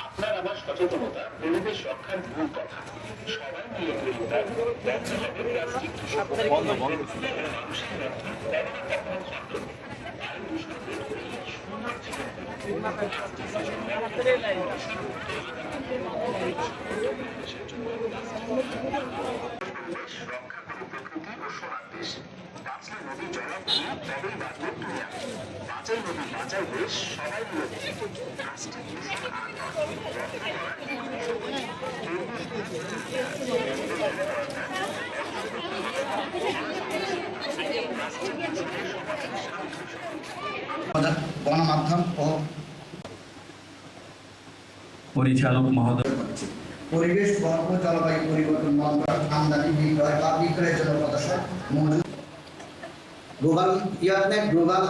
আপনার আমার সচেতনতা পরিবেশ রক্ষার মূল কথা সবাই মিলে পরিবার ব্যবসাটাকে প্লাস্টিক মানুষের নদী জলাভূমি তবেই বাঁচবে দুনিয়া বাঁচাই নদী বাঁচাই দেশ সবাই মিলে প্লাস্টিক দূষণ আর নয় রক্ষা করা পরিবেশ গণমাধ্যম ও পরিচালক মহোদয়। পরিবেশ বর্গ জলবায়ু পরিবর্তন মন্ত্রণালয় আমদানি বিক্রয় বা বিক্রয়ের জন্য প্রদর্শন মজুদ গ্লোবাল ইয়ারনেট গ্লোবাল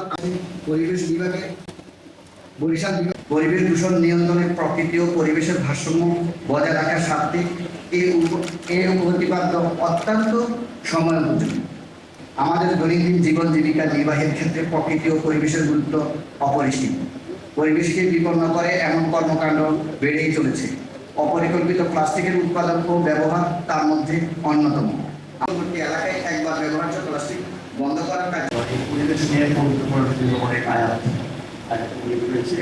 পরিবেশ বিভাগে, বরিশাল পরিবেশ দূষণ নিয়ন্ত্রণে প্রকৃতি ও পরিবেশের ভারসাম্য বজায় রাখার স্বার্থে এই প্রতিপাদ্য অত্যন্ত সময় আমাদের দৈনন্দিন জীবন জীবিকা নির্বাহের ক্ষেত্রে প্রকৃতি ও পরিবেশের গুরুত্ব অপরিসীম। পরিবেশকে বিপন্ন করে এমন কর্মকাণ্ড বেড়েই চলেছে। অপরিকল্পিত প্লাস্টিকের উৎপাদন ও ব্যবহার তার মধ্যে অন্যতম। পরিবেশ নিয়ে গুরুত্বপূর্ণ অনেক আয়াত আয়াতগুলি রয়েছে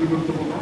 গুরুত্বপূর্ণ